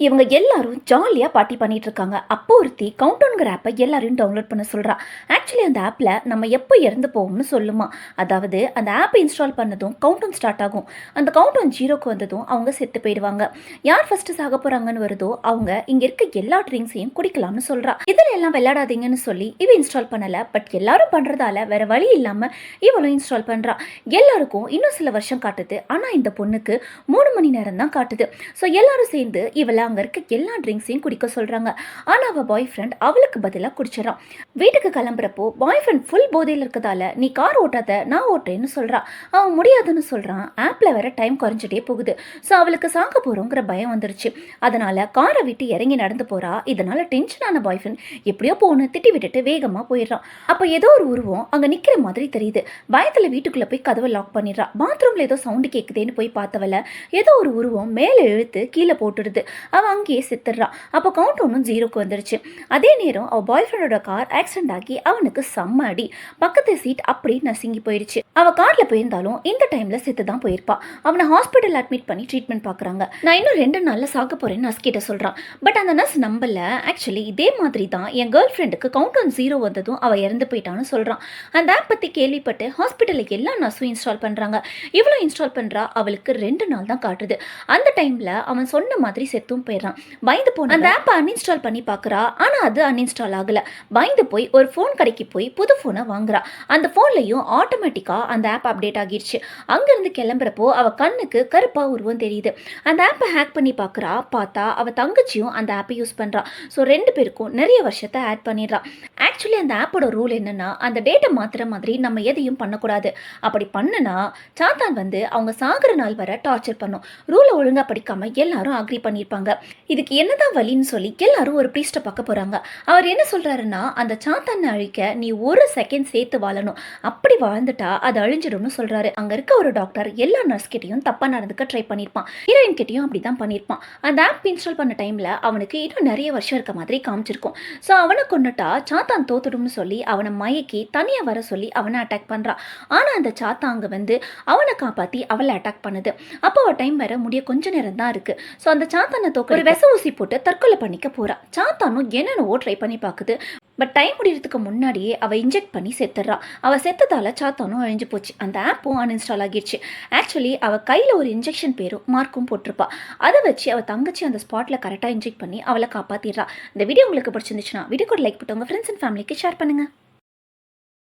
இவங்க எல்லாரும் ஜாலியாக பார்ட்டி பண்ணிகிட்டு இருக்காங்க அப்போ ஒருத்தி கவுண்டவுன்கிற ஆப்பை எல்லாரையும் டவுன்லோட் பண்ண சொல்கிறா ஆக்சுவலி அந்த ஆப்பில் நம்ம எப்போ இறந்து போவோம்னு சொல்லுமா. அதாவது அந்த ஆப்பை இன்ஸ்டால் பண்ணதும் கவுண்டவுன் ஸ்டார்ட் ஆகும். அந்த கவுண்டவுன் ஜீரோக்கு வந்ததும் அவங்க செத்து போயிடுவாங்க. யார் ஃபஸ்ட்டு சாக போகிறாங்கன்னு வருதோ அவங்க இங்கே இருக்க எல்லா ட்ரிங்க்ஸையும் குடிக்கலாம்னு சொல்கிறா இதில் எல்லாம் விளையாடாதீங்கன்னு சொல்லி இவ இன்ஸ்டால் பண்ணலை. பட் எல்லாரும் பண்ணுறதால வேறு வழி இல்லாமல் இவளும் இன்ஸ்டால் பண்ணுறா எல்லாருக்கும் இன்னும் சில வருஷம் காட்டுது. ஆனால் இந்த பொண்ணுக்கு மூணு மணி நேரம் தான் காட்டுது. ஸோ எல்லாரும் சேர்ந்து இவளை அங்கே இருக்க எல்லா ட்ரிங்க்ஸையும் குடிக்க சொல்கிறாங்க ஆனால் அவள் பாய் ஃப்ரெண்ட் அவளுக்கு பதிலாக குடிச்சிடறான். வீட்டுக்கு கிளம்புறப்போ பாய் ஃப்ரெண்ட் ஃபுல் போதையில் இருக்கதால நீ கார் ஓட்டாத நான் ஓட்டுறேன்னு சொல்கிறான் அவன் முடியாதுன்னு சொல்கிறான் ஆப்பில் வேற டைம் குறைஞ்சிட்டே போகுது. ஸோ அவளுக்கு சாங்க போகிறோங்கிற பயம் வந்துருச்சு. அதனால் காரை விட்டு இறங்கி நடந்து போகிறா இதனால் டென்ஷனான பாய் ஃப்ரெண்ட் எப்படியோ போகணும். திட்டி விட்டுட்டு வேகமாக போயிடுறான். அப்போ ஏதோ ஒரு உருவம் அங்கே நிற்கிற மாதிரி தெரியுது. பயத்தில் வீட்டுக்குள்ளே போய் கதவை லாக் பண்ணிடுறா. பாத்ரூமில் ஏதோ சவுண்டு கேட்குதேன்னு போய் பார்த்தவள ஏதோ ஒரு உருவம் மேலே இழுத்து கீழே போட்டுடுது. அவள் அங்கேயே செத்துடுறான் அப்போ கவுண்ட் ஒன்றும் ஜீரோக்கு வந்துருச்சு. அதே நேரம் அவள் பாய் ஃப்ரெண்டோட கார் ஆக்சிடென்ட் ஆகி அவனுக்கு செம்ம அடி. பக்கத்து சீட் அப்படியே நசுங்கி போயிடுச்சு அவள் காரில் போயிருந்தாலும் இந்த டைமில் செத்து தான் போயிருப்பா. அவனை ஹாஸ்பிட்டல் அட்மிட் பண்ணி ட்ரீட்மெண்ட் பார்க்குறாங்க நான் இன்னும் ரெண்டு நாளில் சாக்க போகிறேன்னு நர்ஸ் கிட்ட சொல்கிறான் பட் அந்த நர்ஸ் நம்பல. ஆக்சுவலி இதே மாதிரி தான் என் கேர்ள் ஃப்ரெண்டுக்கு கவுண்ட் ஒன் ஜீரோ வந்ததும் அவள் இறந்து போயிட்டான்னு சொல்கிறான் அந்த ஆப் பற்றி கேள்விப்பட்டு ஹாஸ்பிட்டலில் எல்லா நர்ஸும் இன்ஸ்டால் பண்ணுறாங்க இவ்வளோ இன்ஸ்டால் பண்ணுறா அவளுக்கு ரெண்டு நாள் தான் காட்டுது. அந்த டைமில் அவன் சொன்ன மாதிரி செத்தும் போயிடுறான். பயந்து போன அந்த ஆப்பை அன்இன்ஸ்டால் பண்ணி பார்க்குறா ஆனால் அது அன்இன்ஸ்டால் ஆகலை. பயந்து போய் ஒரு ஃபோன் கடைக்கு போய் புது ஃபோனை வாங்குறா. அந்த ஃபோன்லையும் ஆட்டோமேட்டிக்காக அந்த ஆப் அப்டேட் ஆகிருச்சு. அங்கேருந்து கிளம்புறப்போ அவள் கண்ணுக்கு கருப்பாக உருவம் தெரியுது. அந்த ஆப்பை ஹேக் பண்ணி பார்க்குறா பார்த்தா அவள் தங்கச்சியும் அந்த ஆப்பை யூஸ் பண்ணுறா ஸோ ரெண்டு பேருக்கும் நிறைய வருஷத்தை ஆட் பண்ணிடுறா. ஆக்சுவலி அந்த ஆப்போட ரூல் என்னன்னா அந்த டேட்டை மாற்றுற மாதிரி நம்ம எதையும் பண்ணக்கூடாது. அப்படி பண்ணுனா சாத்தான் வந்து அவங்க சாகிற நாள் வர டார்ச்சர் பண்ணும். ரூலை ஒழுங்காக படிக்காம எல்லாரும் அக்ரி பண்ணியிருப்பாங்க இதுக்கு என்னதான் வழின்னு சொல்லி எல்லாரும் ஒரு ப்ரீஸ்ட்டை பார்க்க போகிறாங்க அவர் என்ன சொல்கிறாருன்னா அந்த சாத்தானை அழிக்க நீ ஒரு செகண்ட் சேர்த்து வாழணும். அப்படி வாழ்ந்துட்டா அது அழிஞ்சிடும்னு சொல்கிறாரு அங்கே இருக்க ஒரு டாக்டர் எல்லா நர்ஸ் கிட்டேயும் தப்பாக நடந்துக்க ட்ரை பண்ணியிருப்பான் ஹீரோயின் கிட்டேயும் அப்படி தான் பண்ணியிருப்பான் அந்த ஆப் இன்ஸ்டால் பண்ண டைமில் அவனுக்கு இன்னும் நிறைய வருஷம் இருக்க மாதிரி காமிச்சிருக்கும். ஸோ அவனை கொண்டுட்டா சாத்தான் தோத்துடும்னு சொல்லி அவனை மயக்கி தனியாக வர சொல்லி அவனை அட்டாக் பண்ணுறான் ஆனால் அந்த சாத்தா அங்கே வந்து அவனை காப்பாற்றி அவளை அட்டாக் பண்ணுது. அப்போ டைம் வர முடிய கொஞ்ச நேரம் தான் இருக்குது ஸோ அந்த சாத்தானை ஒரு விச ஊசி போட்டு தற்கொலை பண்ணிக்க போறா. சாத்தானும் என்னென்னவோ ட்ரை பண்ணி பார்க்குது பட் டைம் முடியறதுக்கு முன்னாடியே அவள் இன்ஜெக்ட் பண்ணி செத்துடுறா. அவள் செத்ததால சாத்தானும் அழிஞ்சு போச்சு. அந்த ஆப்பும் அன்இன்ஸ்டால் ஆகிடுச்சு. ஆக்சுவலி அவள் கையில் ஒரு இன்ஜெக்ஷன் பேரும் மார்க்கும் போட்டிருப்பா. அதை வச்சு அவள் தங்கச்சி அந்த ஸ்பாட்டில் கரெக்டாக இன்ஜெக்ட் பண்ணி அவளை காப்பாற்றிடுறா இந்த வீடியோ உங்களுக்கு பிடிச்சிருந்துச்சுன்னா வீடியோக்கு லைக் போட்டு உங்கள் ஃப்ரெண்ட்ஸ் அண்ட் ஃபேமிலிக்கு ஷேர் பண்ணுங்கள்